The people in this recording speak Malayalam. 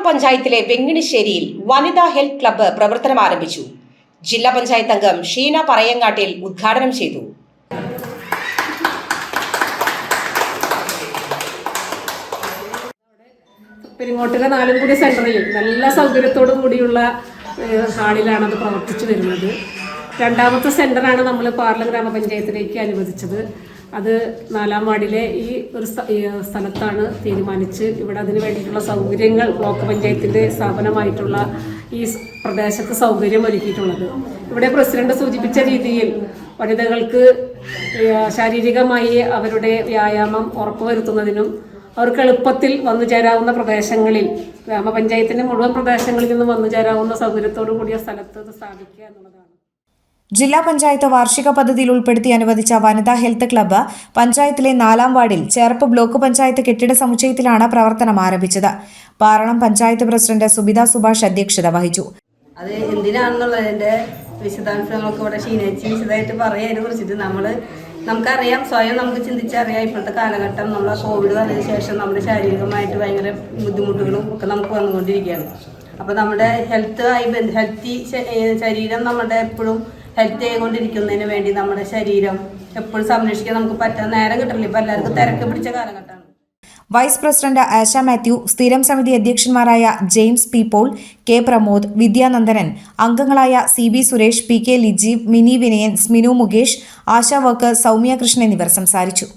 പാറളം പഞ്ചായത്തിലെ വെങ്ങിണിശ്ശേരിയിൽ വനിതാ ഹെൽത്ത് ക്ലബ്ബ് പ്രവർത്തനം ആരംഭിച്ചു. ജില്ലാ പഞ്ചായത്ത് അംഗം ഷീന പറയങ്ങാട്ടിൽ ഉദ്ഘാടനം ചെയ്തു. പെരിങ്ങോട്ടിലെ നാലുംകുടി സെന്ററിൽ നല്ല സൗകര്യത്തോടു കൂടിയുള്ള ഹാളിലാണ് അത് പ്രവർത്തിച്ചു വരുന്നത്. രണ്ടാമത്തെ സെന്ററാണ് നമ്മൾ പാർല ഗ്രാമപഞ്ചായത്തിലേക്ക് അനുവദിച്ചത്. അത് നാലാം വാർഡിലെ ഈ ഒരു സ്ഥലത്താണ് തീരുമാനിച്ച് ഇവിടെ അതിന് വേണ്ടിയിട്ടുള്ള സൗകര്യങ്ങൾ ബ്ലോക്ക് പഞ്ചായത്തിന്റെ സ്ഥാപനമായിട്ടുള്ള ഈ പ്രദേശത്ത് സൗകര്യം ഒരുക്കിയിട്ടുള്ളത്. ഇവിടെ പ്രസിഡന്റ് സൂചിപ്പിച്ച രീതിയിൽ വനിതകൾക്ക് ശാരീരികമായി അവരുടെ വ്യായാമം ഉറപ്പുവരുത്തുന്നതിനും അവർക്ക് എളുപ്പത്തിൽ വന്നു ചേരാവുന്ന പ്രദേശങ്ങളിൽ ഗ്രാമപഞ്ചായത്തിന്റെ മുഴുവൻ പ്രദേശങ്ങളിൽ നിന്നും വന്നു ചേരാവുന്ന സൗകര്യത്തോടു കൂടിയ സ്ഥലത്ത് സ്ഥാപിക്കുക എന്നുള്ളതാണ്. ജില്ലാ പഞ്ചായത്ത് വാർഷിക പദ്ധതിയിൽ ഉൾപ്പെടുത്തി അനുവദിച്ച വനിതാ ഹെൽത്ത് ക്ലബ്ബ് പഞ്ചായത്തിലെ നാലാം വാർഡിൽ ചേർപ്പ് ബ്ലോക്ക് പഞ്ചായത്ത് കെട്ടിട സമുച്ചയത്തിലാണ് പ്രവർത്തനം ആരംഭിച്ചത്. പാറളം പഞ്ചായത്ത് പ്രസിഡന്റ് സുബിത സുഭാഷ് അധ്യക്ഷത വഹിച്ചു. അത് എന്തിനാണെന്നുള്ളതിന്റെ വിശദാംശങ്ങളൊക്കെ ഇവിടെ ക്ഷീണിച്ച് വിശദമായിട്ട് പറയാതിനെ കുറിച്ചിട്ട് നമ്മൾ നമുക്കറിയാം. സ്വയം നമുക്ക് ചിന്തിച്ചറിയാം. ഇപ്പോഴത്തെ കാലഘട്ടം നമ്മൾ കോവിഡ് വന്നതിന് ശേഷം നമ്മുടെ ശാരീരികമായിട്ട് ഭയങ്കര ബുദ്ധിമുട്ടുകളും ഒക്കെ നമുക്ക് വന്നുകൊണ്ടിരിക്കുകയാണ്. അപ്പോൾ നമ്മുടെ ഹെൽത്ത് ആയി ബന്ധ ഹെൽത്തി ശരീരം നമ്മുടെ എപ്പോഴും ഹെൽത്തി ആയിക്കൊണ്ടിരിക്കുന്നതിന് വേണ്ടി നമ്മുടെ ശരീരം എപ്പോഴും സംരക്ഷിക്കാൻ നമുക്ക് പറ്റാൻ നേരം കിട്ടില്ല ഇപ്പം എല്ലാവർക്കും തിരക്ക് പിടിച്ച കാലഘട്ടമാണ്. വൈസ് പ്രസിഡന്റ് ആശ മാത്യു സ്ഥിരം സമിതി അധ്യക്ഷന്മാരായ James P Paul K Pramod Vidyanandanan അംഗങ്ങളായ C B Suresh P K Lijeev Mini Vinayan Sminu Mukesh Asha worker Soumya Krishnan എന്നിവർ സംസാരിച്ചു.